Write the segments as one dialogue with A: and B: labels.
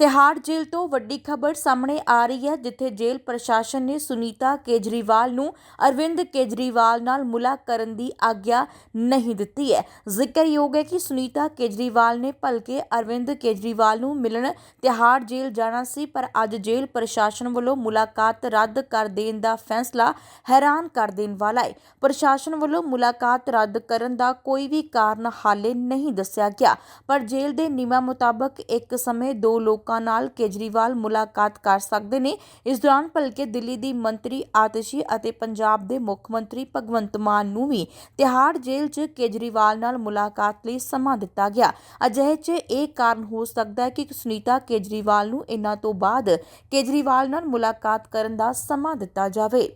A: ਤਿਹਾੜ ਜੇਲ੍ਹ ਤੋਂ ਵੱਡੀ ਖਬਰ ਸਾਹਮਣੇ ਆ ਰਹੀ ਹੈ, ਜਿੱਥੇ ਜੇਲ੍ਹ ਪ੍ਰਸ਼ਾਸਨ ਨੇ ਸੁਨੀਤਾ ਕੇਜਰੀਵਾਲ ਨੂੰ ਅਰਵਿੰਦ ਕੇਜਰੀਵਾਲ ਨਾਲ ਮੁਲਾਕਾਤ ਕਰਨ ਦੀ ਆਗਿਆ ਨਹੀਂ ਦਿੱਤੀ ਹੈ। ਜ਼ਿਕਰਯੋਗ ਹੈ ਕਿ ਸੁਨੀਤਾ ਕੇਜਰੀਵਾਲ ਨੇ ਭਲਕੇ ਅਰਵਿੰਦ ਕੇਜਰੀਵਾਲ ਨੂੰ ਮਿਲਣ ਤਿਹਾੜ ਜੇਲ੍ਹ ਜਾਣਾ ਸੀ, ਪਰ ਅੱਜ ਜੇਲ੍ਹ ਪ੍ਰਸ਼ਾਸਨ ਵੱਲੋਂ ਮੁਲਾਕਾਤ ਰੱਦ ਕਰ ਦੇਣ ਦਾ ਫੈਸਲਾ ਹੈਰਾਨ ਕਰ ਦੇਣ ਵਾਲਾ ਹੈ। ਪ੍ਰਸ਼ਾਸਨ ਵੱਲੋਂ ਮੁਲਾਕਾਤ ਰੱਦ ਕਰਨ ਦਾ ਕੋਈ ਵੀ ਕਾਰਨ ਹਾਲੇ ਨਹੀਂ ਦੱਸਿਆ ਗਿਆ, ਪਰ ਜੇਲ੍ਹ ਦੇ ਨਿਯਮਾਂ ਮੁਤਾਬਕ ਇੱਕ ਸਮੇਂ ਦੋ ਲੋਕ ਲੋਕਾਂ ਨਾਲ ਕੇਜਰੀਵਾਲ ਮੁਲਾਕਾਤ ਕਰ ਸਕਦੇ ਨੇ। ਇਸ ਦੌਰਾਨ ਭਲਕੇ ਦਿੱਲੀ ਦੀ ਮੰਤਰੀ ਆਤਿਸ਼ੀ ਅਤੇ ਪੰਜਾਬ ਦੇ ਮੁੱਖ ਮੰਤਰੀ ਭਗਵੰਤ ਮਾਨ ਨੂੰ ਵੀ ਤਿਹਾੜ ਜੇਲ੍ਹ 'ਚ ਕੇਜਰੀਵਾਲ ਨਾਲ ਮੁਲਾਕਾਤ ਲਈ ਸਮਾਂ ਦਿੱਤਾ ਗਿਆ। ਅਜਿਹੇ 'ਚ ਇਹ ਕਾਰਨ ਹੋ ਸਕਦਾ ਹੈ ਕਿ ਸੁਨੀਤਾ ਕੇਜਰੀਵਾਲ ਨੂੰ ਇਹਨਾਂ ਤੋਂ ਬਾਅਦ ਕੇਜਰੀਵਾਲ ਨਾਲ ਮੁਲਾਕਾਤ ਕਰਨ ਦਾ ਸਮਾਂ ਦਿੱਤਾ ਜਾਵੇ।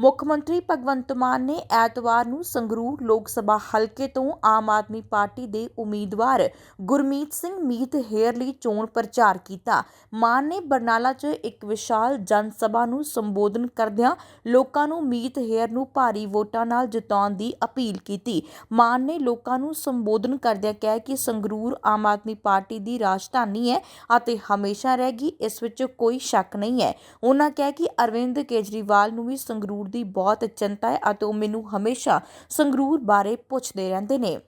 A: ਮੁੱਖ ਮੰਤਰੀ ਭਗਵੰਤ ਮਾਨ ਨੇ ਐਤਵਾਰ ਨੂੰ ਸੰਗਰੂਰ ਲੋਕ ਸਭਾ ਹਲਕੇ ਤੋਂ ਆਮ ਆਦਮੀ ਪਾਰਟੀ ਦੇ ਉਮੀਦਵਾਰ ਗੁਰਮੀਤ ਸਿੰਘ ਮੀਤ ਹੇਅਰ ਲਈ ਚੋਣ ਪ੍ਰਚਾਰ ਕੀਤਾ। ਮਾਨ ਨੇ ਬਰਨਾਲਾ 'ਚ ਇੱਕ ਵਿਸ਼ਾਲ ਜਨ ਸਭਾ ਨੂੰ ਸੰਬੋਧਨ ਕਰਦਿਆਂ ਲੋਕਾਂ ਨੂੰ ਮੀਤ ਹੇਅਰ ਨੂੰ ਭਾਰੀ ਵੋਟਾਂ ਨਾਲ ਜਿਤਾਉਣ ਦੀ ਅਪੀਲ ਕੀਤੀ। ਮਾਨ ਨੇ ਲੋਕਾਂ ਨੂੰ ਸੰਬੋਧਨ ਕਰਦਿਆਂ ਕਿਹਾ ਕਿ ਸੰਗਰੂਰ ਆਮ ਆਦਮੀ ਪਾਰਟੀ ਦੀ ਰਾਜਧਾਨੀ ਹੈ ਅਤੇ ਹਮੇਸ਼ਾ ਰਹੇਗੀ, ਇਸ ਵਿੱਚ ਕੋਈ ਸ਼ੱਕ ਨਹੀਂ ਹੈ। ਉਹਨਾਂ ਕਿਹਾ ਕਿ ਅਰਵਿੰਦ ਕੇਜਰੀਵਾਲ ਨੂੰ ਵੀ ਸੰਗਰੂਰ ਦੀ ਬਹੁਤ ਚਿੰਤਾ ਹੈ ਅਤੇ ਉਹ ਮੈਨੂੰ ਹਮੇਸ਼ਾ ਸੰਗਰੂਰ ਬਾਰੇ ਪੁੱਛਦੇ ਰਹਿੰਦੇ ਨੇ।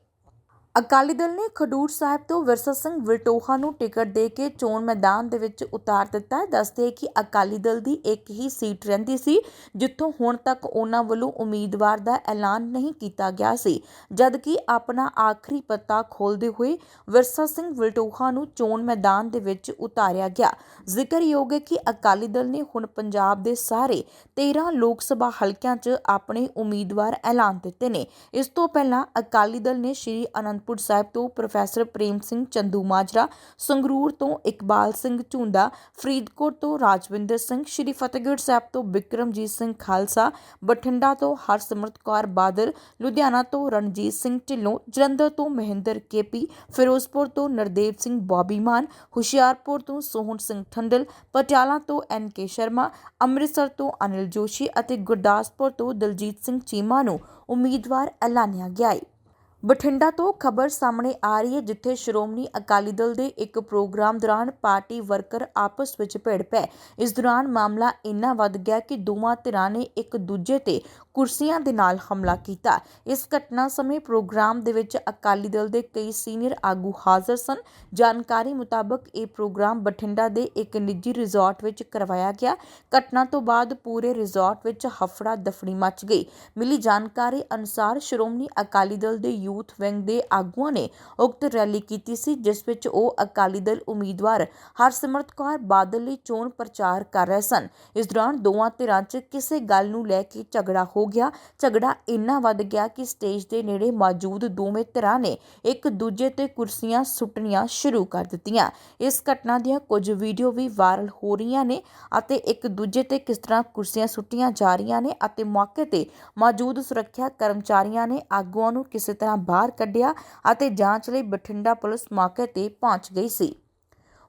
A: ਅਕਾਲੀ ਦਲ ਨੇ ਖਡੂਰ ਸਾਹਿਬ ਤੋਂ ਵਿਰਸਾ ਸਿੰਘ ਵਲਟੋਹਾ ਨੂੰ ਟਿਕਟ ਦੇ ਕੇ ਚੋਣ ਮੈਦਾਨ ਦੇ ਵਿੱਚ ਉਤਾਰ ਦਿੱਤਾ ਹੈ। ਦੱਸਦੇ ਕਿ ਅਕਾਲੀ ਦਲ ਦੀ ਇੱਕ ਹੀ ਸੀਟ ਰਹਿੰਦੀ ਸੀ, ਜਿੱਥੋਂ ਹੁਣ ਤੱਕ ਉਹਨਾਂ ਵੱਲੋਂ ਉਮੀਦਵਾਰ ਦਾ ਐਲਾਨ ਨਹੀਂ ਕੀਤਾ ਗਿਆ ਸੀ। ਜਦਕਿ ਆਪਣਾ ਆਖਰੀ ਪਤਾ ਖੋਲਦੇ ਹੋਏ ਵਿਰਸਾ ਸਿੰਘ ਵਲਟੋਹਾ ਨੂੰ ਚੋਣ ਮੈਦਾਨ ਦੇ ਵਿੱਚ ਉਤਾਰਿਆ ਗਿਆ। ਜ਼ਿਕਰਯੋਗ ਹੈ ਕਿ ਅਕਾਲੀ ਦਲ ਨੇ ਹੁਣ ਪੰਜਾਬ ਦੇ ਸਾਰੇ 13 ਲੋਕ ਸਭਾ ਹਲਕਿਆਂ 'ਚ ਆਪਣੇ ਉਮੀਦਵਾਰ ਐਲਾਨ ਦਿੱਤੇ ਨੇ। ਇਸ ਤੋਂ ਪਹਿਲਾਂ ਅਕਾਲੀ ਦਲ ਨੇ ਸ਼੍ਰੀ ਅਨੰਦ ਅਨੰਦਪੁਰ ਸਾਹਿਬ ਤੋਂ ਪ੍ਰੋਫੈਸਰ ਪ੍ਰੇਮ ਸਿੰਘ ਚੰਦੂਮਾਜਰਾ ਸੰਗਰੂਰ ਤੋਂ ਇਕਬਾਲ ਸਿੰਘ ਝੁੰਦਾ ਫਰੀਦਕੋਟ ਤੋਂ ਰਾਜਵਿੰਦਰ ਸਿੰਘ, ਸ਼੍ਰੀ ਫਤਿਹਗੜ੍ਹ ਸਾਹਿਬ ਤੋਂ ਬਿਕਰਮਜੀਤ ਸਿੰਘ ਖਾਲਸਾ, ਬਠਿੰਡਾ ਤੋਂ ਹਰਸਿਮਰਤ ਕੌਰ ਬਾਦਲ, ਲੁਧਿਆਣਾ ਤੋਂ ਰਣਜੀਤ ਸਿੰਘ ਢਿੱਲੋਂ, ਜਲੰਧਰ ਤੋਂ ਮਹਿੰਦਰ ਕੇਪੀ, ਫਿਰੋਜ਼ਪੁਰ ਤੋਂ ਨਰਦੇਵ ਸਿੰਘ ਬੋਬੀ ਮਾਨ, ਹੁਸ਼ਿਆਰਪੁਰ ਤੋਂ ਸੋਹਣ ਸਿੰਘ ਠੰਡਲ, ਪਟਿਆਲਾ ਤੋਂ ਐਨ ਕੇ ਸ਼ਰਮਾ, ਅੰਮ੍ਰਿਤਸਰ ਤੋਂ ਅਨਿਲ ਜੋਸ਼ੀ ਅਤੇ ਗੁਰਦਾਸਪੁਰ ਤੋਂ ਦਲਜੀਤ ਸਿੰਘ ਚੀਮਾ ਨੂੰ ਉਮੀਦਵਾਰ ਐਲਾਨਿਆ ਗਿਆ ਹੈ ਬਠਿੰਡਾ ਤੋਂ ਖਬਰ ਸਾਹਮਣੇ ਆ ਰਹੀ ਹੈ, ਜਿੱਥੇ ਸ਼੍ਰੋਮਣੀ ਅਕਾਲੀ ਦਲ ਦੇ ਇੱਕ ਪ੍ਰੋਗਰਾਮ ਦੌਰਾਨ ਪਾਰਟੀ ਵਰਕਰ ਆਪਸ ਵਿੱਚ ਭਿੜ ਪਏ। ਇਸ ਦੌਰਾਨ ਮਾਮਲਾ ਇੰਨਾ ਵੱਧ ਗਿਆ ਕਿ ਦੋਵਾਂ ਧਿਰਾਂ ਨੇ ਇੱਕ ਦੂਜੇ ਤੇ ਕੁਰਸੀਆਂ ਦੇ ਨਾਲ ਹਮਲਾ ਕੀਤਾ। ਇਸ ਘਟਨਾ ਸਮੇਂ ਪ੍ਰੋਗਰਾਮ ਦੇ ਵਿੱਚ ਅਕਾਲੀ ਦਲ ਦੇ ਕਈ ਸੀਨੀਅਰ ਆਗੂ ਹਾਜ਼ਰ ਸਨ। ਜਾਣਕਾਰੀ ਮੁਤਾਬਕ ਇਹ ਪ੍ਰੋਗਰਾਮ ਬਠਿੰਡਾ ਦੇ ਇੱਕ ਨਿੱਜੀ ਰਿਜ਼ੋਰਟ ਵਿੱਚ ਕਰਵਾਇਆ ਗਿਆ। ਘਟਨਾ ਤੋਂ ਬਾਅਦ ਪੂਰੇ ਰਿਜ਼ੋਰਟ ਵਿੱਚ ਹਫੜਾ ਦਫੜੀ ਮਚ ਗਈ। ਮਿਲੀ ਜਾਣਕਾਰੀ ਅਨੁਸਾਰ ਸ਼੍ਰੋਮਣੀ ਅਕਾਲੀ ਦਲ ਦੇ ਯੂਥ ਵਿੰਗ ਦੇ ਆਗੂਆਂ ਨੇ ਉਕਤ ਰੈਲੀ ਕੀਤੀ ਸੀ, ਜਿਸ ਵਿੱਚ ਉਹ ਅਕਾਲੀ ਦਲ ਉਮੀਦਵਾਰ ਹਰਸਿਮਰਤ ਕੌਰ ਬਾਦਲ ਲਈ ਚੋਣ ਪ੍ਰਚਾਰ ਕਰ ਰਹੇ ਸਨ। ਇਸ ਦੌਰਾਨ ਦੋਵਾਂ ਧਿਰਾਂ 'ਚ ਕਿਸੇ ਗੱਲ ਨੂੰ ਲੈ ਕੇ ਝਗੜਾ ਹੋ ਗਿਆ। ਝਗੜਾ ਇੰਨਾ ਵੱਧ ਗਿਆ ਕਿ ਸਟੇਜ ਦੇ ਨੇੜੇ ਮੌਜੂਦ ਦੋਵੇਂ ਧਿਰਾਂ ਨੇ ਇੱਕ ਦੂਜੇ ਤੇ ਕੁਰਸੀਆਂ ਸੁੱਟਣੀਆਂ ਸ਼ੁਰੂ ਕਰ ਦਿੱਤੀਆਂ। ਇਸ ਘਟਨਾ ਦੀਆਂ ਕੁਝ ਵੀਡੀਓ ਵੀ ਵਾਇਰਲ ਹੋ ਰਹੀਆਂ ਨੇ ਅਤੇ ਇੱਕ ਦੂਜੇ ਤੇ ਕਿਸ ਤਰ੍ਹਾਂ ਕੁਰਸੀਆਂ ਸੁੱਟੀਆਂ ਜਾ ਰਹੀਆਂ ਨੇ ਅਤੇ ਮੌਕੇ ਤੇ ਮੌਜੂਦ ਸੁਰੱਖਿਆ ਕਰਮਚਾਰੀਆਂ ਨੇ ਆਗੂਆਂ ਨੂੰ ਕਿਸੇ ਤਰ੍ਹਾਂ ਬਾਹਰ ਕੱਢਿਆ ਅਤੇ ਜਾਂਚ ਲਈ ਬਠਿੰਡਾ ਪੁਲਿਸ ਮੌਕੇ ਤੇ ਪਹੁੰਚ ਗਈ ਸੀ।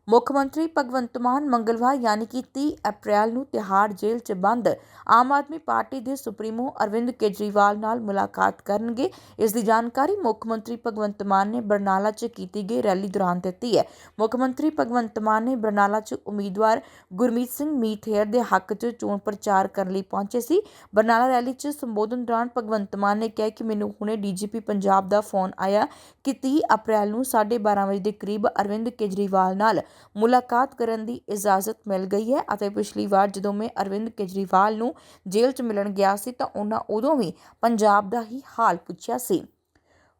A: ਮੁੱਖ ਮੰਤਰੀ ਭਗਵੰਤ ਮਾਨ ਮੰਗਲਵਾਰ ਯਾਨੀ ਕਿ 30 ਅਪ੍ਰੈਲ ਨੂੰ ਤਿਹਾੜ ਜੇਲ੍ਹ 'ਚ ਬੰਦ। ਆਮ ਆਦਮੀ ਪਾਰਟੀ ਦੇ ਸੁਪਰੀਮੋ ਅਰਵਿੰਦ ਕੇਜਰੀਵਾਲ ਨਾਲ ਮੁਲਾਕਾਤ ਕਰਨਗੇ। ਇਸ ਦੀ ਜਾਣਕਾਰੀ ਮੁੱਖ ਮੰਤਰੀ ਭਗਵੰਤ ਮਾਨ ਨੇ ਬਰਨਾਲਾ 'ਚ ਕੀਤੀ ਗਈ ਰੈਲੀ ਦੌਰਾਨ ਦਿੱਤੀ ਹੈ। ਮੁੱਖ ਮੰਤਰੀ ਭਗਵੰਤ ਮਾਨ ਨੇ ਬਰਨਾਲਾ 'ਚ ਉਮੀਦਵਾਰ ਗੁਰਮੀਤ ਸਿੰਘ ਮੀਥੇਰ ਦੇ ਹੱਕ 'ਚ ਚੋਣ ਪ੍ਰਚਾਰ ਕਰਨ ਲਈ ਪਹੁੰਚੇ ਸੀ। ਬਰਨਾਲਾ ਰੈਲੀ 'ਚ ਸੰਬੋਧਨ ਦੌਰਾਨ ਭਗਵੰਤ ਮਾਨ ਨੇ ਕਿਹਾ ਕਿ ਮੈਨੂੰ ਹੁਣੇ ਡੀਜੀਪੀ ਪੰਜਾਬ ਦਾ ਫੋਨ ਆਇਆ ਕਿ 30 ਅਪ੍ਰੈਲ ਨੂੰ 12:30 ਵਜੇ ਦੇ ਕਰੀਬ ਅਰਵਿੰਦ ਕੇਜਰੀਵਾਲ ਨਾਲ ਮੁਲਾਕਾਤ ਕਰਨ ਦੀ ਇਜਾਜ਼ਤ ਮਿਲ ਗਈ ਹੈ ਅਤੇ ਪਿਛਲੀ ਵਾਰ ਜਦੋਂ ਮੈਂ ਅਰਵਿੰਦ ਕੇਜਰੀਵਾਲ ਨੂੰ ਜੇਲ੍ਹ 'ਚ ਮਿਲਣ ਗਿਆ ਸੀ ਤਾਂ ਉਹਨਾਂ ਉਦੋਂ ਵੀ ਪੰਜਾਬ ਦਾ ਹੀ ਹਾਲ ਪੁੱਛਿਆ ਸੀ।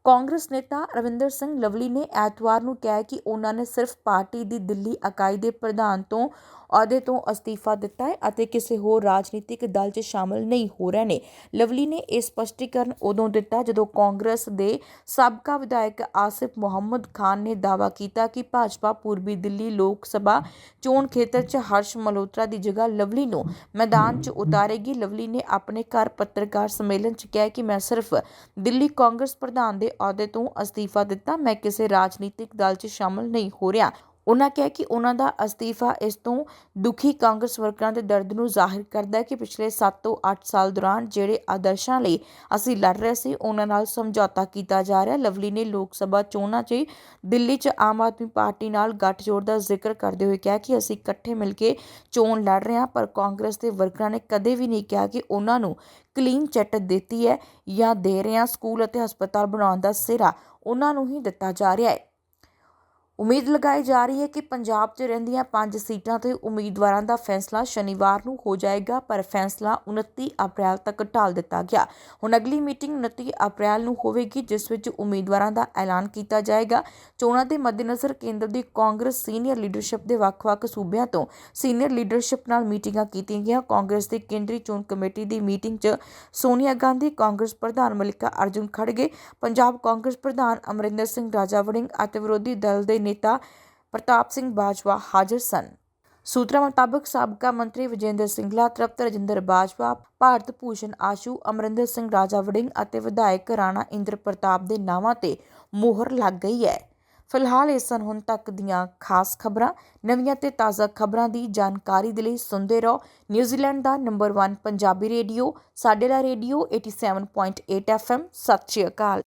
A: ਕਾਂਗਰਸ ਨੇਤਾ ਰਵਿੰਦਰ ਸਿੰਘ ਲਵਲੀ ਨੇ ਐਤਵਾਰ ਨੂੰ ਕਿਹਾ ਕਿ ਉਹਨਾਂ ਨੇ ਸਿਰਫ ਪਾਰਟੀ ਦੀ ਦਿੱਲੀ ਇਕਾਈ ਦੇ ਪ੍ਰਧਾਨ ਤੋਂ ਅਹੁਦੇ ਤੋਂ ਅਸਤੀਫਾ ਦਿੱਤਾ ਹੈ ਅਤੇ ਕਿਸੇ ਹੋਰ ਰਾਜਨੀਤਿਕ ਦਲ 'ਚ ਸ਼ਾਮਲ ਨਹੀਂ ਹੋ ਰਹੇ ਨੇ। ਲਵਲੀ ਨੇ ਇਹ ਸਪਸ਼ਟੀਕਰਨ ਉਦੋਂ ਦਿੱਤਾ ਜਦੋਂ ਕਾਂਗਰਸ ਦੇ ਸਾਬਕਾ ਵਿਧਾਇਕ ਆਸਿਫ ਮੁਹੰਮਦ ਖਾਨ ਨੇ ਦਾਅਵਾ ਕੀਤਾ ਕਿ ਭਾਜਪਾ ਪੂਰਬੀ ਦਿੱਲੀ ਲੋਕ ਸਭਾ ਚੋਣ ਖੇਤਰ 'ਚ ਹਰਸ਼ ਮਲਹੋਤਰਾ ਦੀ ਜਗ੍ਹਾ ਲਵਲੀ ਨੂੰ ਮੈਦਾਨ 'ਚ ਉਤਾਰੇਗੀ। ਲਵਲੀ ਨੇ ਆਪਣੇ ਘਰ ਪੱਤਰਕਾਰ ਸੰਮੇਲਨ 'ਚ ਕਿਹਾ ਕਿ ਮੈਂ ਸਿਰਫ ਦਿੱਲੀ ਕਾਂਗਰਸ ਪ੍ਰਧਾਨ ਦੇ ਅਹੁਦੇ ਤੋਂ ਅਸਤੀਫਾ ਦਿੱਤਾ। ਮੈਂ ਕਿਸੇ ਰਾਜਨੀਤਿਕ ਦਲ 'ਚ ਸ਼ਾਮਲ ਨਹੀਂ ਹੋ ਰਿਹਾ। ਉਹਨਾਂ ਕਿਹਾ ਕਿ ਉਹਨਾਂ ਦਾ ਅਸਤੀਫਾ ਇਸ ਤੋਂ ਦੁਖੀ ਕਾਂਗਰਸ ਵਰਕਰਾਂ ਦੇ ਦਰਦ ਨੂੰ ਜ਼ਾਹਿਰ ਕਰਦਾ ਹੈ ਕਿ ਪਿਛਲੇ 7 ਤੋਂ 8 ਸਾਲ ਦੌਰਾਨ ਜਿਹੜੇ ਆਦਰਸ਼ਾਂ ਲਈ ਅਸੀਂ ਲੜ ਰਹੇ ਸੀ, ਉਹਨਾਂ ਨਾਲ ਸਮਝੌਤਾ ਕੀਤਾ ਜਾ ਰਿਹਾ ਲਵਲੀ ਨੇ ਲੋਕ ਸਭਾ ਚੋਣਾਂ 'ਚ ਦਿੱਲੀ 'ਚ ਆਮ ਆਦਮੀ ਪਾਰਟੀ ਨਾਲ ਗੱਠਜੋੜ ਦਾ ਜ਼ਿਕਰ ਕਰਦੇ ਹੋਏ ਕਿਹਾ ਕਿ ਅਸੀਂ ਇਕੱਠੇ ਮਿਲ ਕੇ ਚੋਣ ਲੜ ਰਹੇ ਹਾਂ, ਪਰ ਕਾਂਗਰਸ ਦੇ ਵਰਕਰਾਂ ਨੇ ਕਦੇ ਵੀ ਨਹੀਂ ਕਿਹਾ ਕਿ ਉਹਨਾਂ ਨੂੰ ਕਲੀਨ ਚਿੱਟ ਦਿੱਤੀ ਹੈ ਜਾਂ ਦੇ ਰਹੇ ਹਾਂ। ਸਕੂਲ ਅਤੇ ਹਸਪਤਾਲ ਬਣਾਉਣ ਦਾ ਸਿਰਾ ਉਹਨਾਂ ਨੂੰ ਹੀ ਦਿੱਤਾ ਜਾ ਰਿਹਾ ਹੈ। ਉਮੀਦ ਲਗਾਈ ਜਾ ਰਹੀ ਹੈ ਕਿ ਪੰਜਾਬ 'ਚ ਰਹਿੰਦੀਆਂ ਪੰਜ ਸੀਟਾਂ ਤੇ ਉਮੀਦਵਾਰਾਂ ਦਾ ਫੈਸਲਾ ਸ਼ਨੀਵਾਰ ਨੂੰ ਹੋ ਜਾਏਗਾ, ਪਰ ਫੈਸਲਾ 29 ਅਪ੍ਰੈਲ ਤੱਕ ਢਾਲ ਦਿੱਤਾ ਗਿਆ। ਹੁਣ ਅਗਲੀ ਮੀਟਿੰਗ 29 ਅਪ੍ਰੈਲ ਨੂੰ ਹੋਵੇਗੀ, ਜਿਸ ਵਿੱਚ ਉਮੀਦਵਾਰਾਂ ਦਾ ਐਲਾਨ ਕੀਤਾ ਜਾਏਗਾ। ਚੋਣਾਂ ਦੇ ਮੱਦੇਨਜ਼ਰ ਕੇਂਦਰ ਦੀ ਕਾਂਗਰਸ ਸੀਨੀਅਰ ਲੀਡਰਸ਼ਿਪ ਦੇ ਵੱਖ-ਵੱਖ ਸੂਬਿਆਂ ਤੋਂ ਸੀਨੀਅਰ ਲੀਡਰਸ਼ਿਪ ਨਾਲ ਮੀਟਿੰਗਾਂ ਕੀਤੀਆਂ ਗਈਆਂ। ਕਾਂਗਰਸ ਦੀ ਕੇਂਦਰੀ ਚੋਣ ਕਮੇਟੀ ਦੀ ਮੀਟਿੰਗ 'ਚ ਸੋਨੀਆ ਗਾਂਧੀ, ਕਾਂਗਰਸ ਪ੍ਰਧਾਨ ਮਲਿਕਾ ਅਰਜੁਨ ਖੜਗੇ, ਪੰਜਾਬ ਕਾਂਗਰਸ ਪ੍ਰਧਾਨ ਅਮਰਿੰਦਰ ਸਿੰਘ ਰਾਜਾ ਵੜਿੰਗ ਅਤੇ ਵਿਰੋਧੀ ਦਲ ਦੇ ਨੇਤਾ ਪ੍ਰਤਾਪ ਸਿੰਘ ਬਾਜਵਾ ਹਾਜ਼ਰ ਸਨ। ਸੂਤਰਾਂ ਮੁਤਾਬਕ ਸਾਬਕਾ ਮੰਤਰੀ ਵਿਜੇਂਦਰ ਸਿੰਗਲਾ, ਤ੍ਰਿਪਤ ਰਜਿੰਦਰ ਬਾਜਵਾ, ਭਾਰਤ ਭੂਸ਼ਣ ਆਸ਼ੂ, ਅਮਰਿੰਦਰ ਸਿੰਘ ਰਾਜਾ ਵੜਿੰਗ ਅਤੇ ਵਿਧਾਇਕ ਰਾਣਾ ਇੰਦਰ ਪ੍ਰਤਾਪ ਦੇ ਨਾਵਾਂ ਤੇ ਮੋਹਰ ਲੱਗ ਗਈ ਹੈ। ਫਿਲਹਾਲ ਇਹ ਸਨ ਹੁਣ ਤੱਕ ਦੀਆਂ ਖਾਸ ਖਬਰਾਂ। ਨਵੀਆਂ ਤੇ ਤਾਜ਼ਾ ਖਬਰਾਂ ਦੀ ਜਾਣਕਾਰੀ ਦੇ ਲਈ ਸੁਣਦੇ ਰਹੋ। ਨਿਊਜ਼ੀਲੈਂਡ ਦਾ ਨੰਬਰ 1 ਪੰਜਾਬੀ ਰੇਡੀਓ, ਸਾਡੇ ਦਾ ਰੇਡੀਓ 87.8 FM ਸਤਿ ਸ਼੍ਰੀ ਅਕਾਲ।